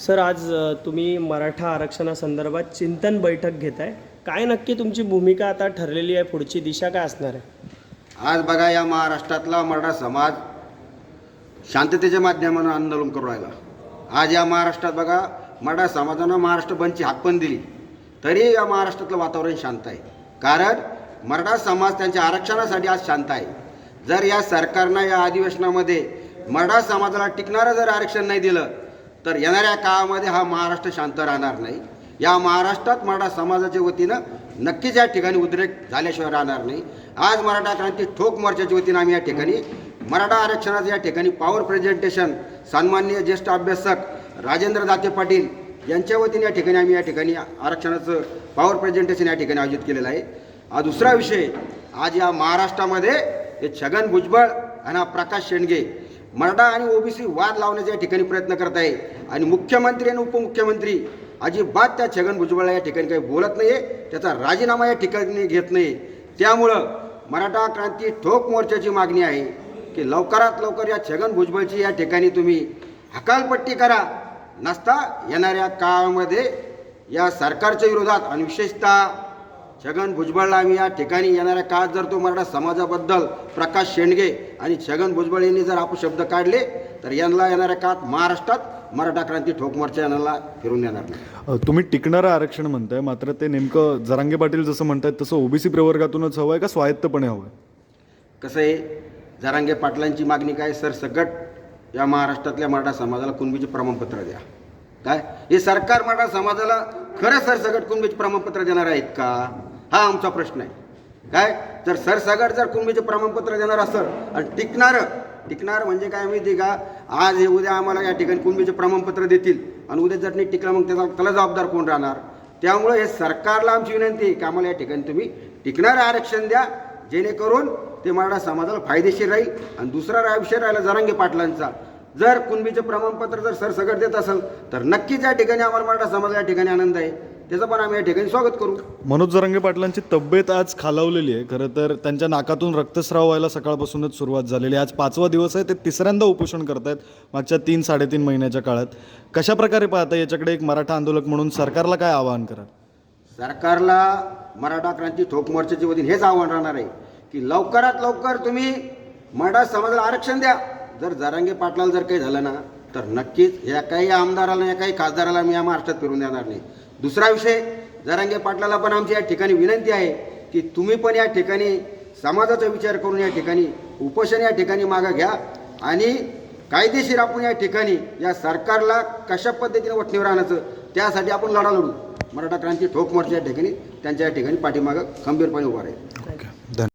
Sir आज तुम्ही मराठा आरक्षणासंदर्भात चिंतन बैठक घेत आहे काय नक्की तुमची भूमिका आता ठरलेली आहे? पुढची दिशा काय असणार आहे? आज बघा या महाराष्ट्रातला मराठा समाज शांततेच्या माध्यमानं आंदोलन करू राहिला. आज या महाराष्ट्रात बघा मराठा समाजानं महाराष्ट्र बंदची हाक पण दिली. तरी या महाराष्ट्रातलं वातावरण शांत आहे. कारण मराठा समाज त्यांच्या आरक्षणासाठी आज शांत आहे. जर या सरकारनं या अधिवेशनामध्ये मराठा समाजाला टिकणारं जर आरक्षण नाही दिलं तर येणाऱ्या काळामध्ये हा महाराष्ट्र शांत राहणार नाही. या महाराष्ट्रात मराठा समाजाच्या वतीनं नक्कीच या ठिकाणी उद्रेक झाल्याशिवाय राहणार नाही. आज मराठा क्रांती ठोक मोर्चाच्या वतीनं आम्ही या ठिकाणी मराठा आरक्षणाचं या ठिकाणी पॉवर प्रेझेंटेशन सन्माननीय ज्येष्ठ अभ्यासक राजेंद्र दाते पाटील यांच्या वतीने या ठिकाणी आम्ही या ठिकाणी आरक्षणाचं पॉवर प्रेझेंटेशन या ठिकाणी आयोजित केलेलं आहे. हा दुसरा विषय आज या महाराष्ट्रामध्ये हे छगन भुजबळ आणि हा प्रकाश शेंडगे मराठा आणि ओबीसी वाद लावण्याच्या ठिकाणी प्रयत्न करत आहे आणि मुख्यमंत्री आणि उपमुख्यमंत्री अजिबात त्या छगन भुजबळला या ठिकाणी काही बोलत नाही आहे त्याचा राजीनामा या ठिकाणी घेत नाही त्यामुळं मराठा क्रांती ठोक मोर्चाची मागणी आहे की लवकरात लवकर या छगन भुजबळची या ठिकाणी तुम्ही हकालपट्टी करा. नसता येणाऱ्या काळामध्ये या सरकारच्या विरोधात आणि विशेषतः छगन भुजबळला आम्ही या ठिकाणी येणाऱ्या काळात जर तो मराठा समाजाबद्दल प्रकाश शेंडगे आणि छगन भुजबळ यांनी जर आपण शब्द काढले तर यांना येणाऱ्या काळात महाराष्ट्रात मराठा क्रांती ठोक मोर्चा यांना फिरून येणार नाही. तुम्ही टिकणारं आरक्षण म्हणताय मात्र ते नेमकं जरांगे पाटील जसं म्हणतायत तसं ओबीसी प्रवर्गातूनच हवं आहे का स्वायत्तपणे हवं आहे कसं आहे जरांगे पाटलांची मागणी काय? सरसकट या महाराष्ट्रातल्या मराठा समाजाला कुणबीचे प्रमाणपत्र द्या. काय? हे सरकार मराठा समाजाला खरं सरसकट कुणबीचे प्रमाणपत्र देणार आहेत का? हा आमचा प्रश्न आहे. काय? जर सरसकट जर कुणबीचे प्रमाणपत्र देणार असेल आणि टिकणारं टिकणार म्हणजे काय माहिती का? आज हे उद्या आम्हाला या ठिकाणी कुणबीचे प्रमाणपत्र देतील आणि उद्या जर नाही टिकलं मग त्याचा त्याला जबाबदार कोण राहणार? त्यामुळे हे सरकारला आमची विनंती आहे की आम्हाला या ठिकाणी तुम्ही टिकणारं आरक्षण द्या जेणेकरून ते मराठा समाजाला फायदेशीर राहील. आणि दुसरा रा- विषय राहिला जरांगे पाटलांचा. जर कुणबीचं प्रमाणपत्र जर सरसगट देत असेल तर नक्कीच या ठिकाणी आम्हाला मराठा समाजाला या ठिकाणी आनंद आहे. त्याचं पण आम्ही या ठिकाणी स्वागत करू. मनोज जरांगे पाटलांची तब्येत आज खालावलेली आहे. खरं तर त्यांच्या नाकातून रक्तस्राव व्हायला सकाळपासूनच सुरुवात झालेली आहे. आज पाचवा दिवस आहे ते तिसऱ्यांदा उपोषण करतायत मागच्या तीन साडेतीन महिन्याच्या काळात. कशा प्रकारे पाहता याच्याकडे एक मराठा आंदोलक म्हणून सरकारला काय आवाहन करा सरकारला मराठा क्रांती ठोक मोर्चाच्या वतीने हेच आव्हान राहणार आहे की लवकरात लवकर तुम्ही मराठा समाजाला आरक्षण द्या. जर जरांगे पाटलाला जर काही झालं ना तर नक्कीच या काही आमदाराला या काही खासदाराला मी या महाराष्ट्रात फिरून देणार नाही. दुसरा विषय जरांगे पाटलाला पण आमची या ठिकाणी विनंती आहे की तुम्ही पण या ठिकाणी समाजाचा विचार करून या ठिकाणी उपोषण या ठिकाणी मागं घ्या आणि कायदेशीर आपण या ठिकाणी या सरकारला कशा पद्धतीने वठणीवर आणायचं त्यासाठी आपण लढा लढू. मराठा क्रांती ठोक मोर्चा या ठिकाणी त्यांच्या या ठिकाणी पाठीमागं खंबीरपणे उभा राहील. ओके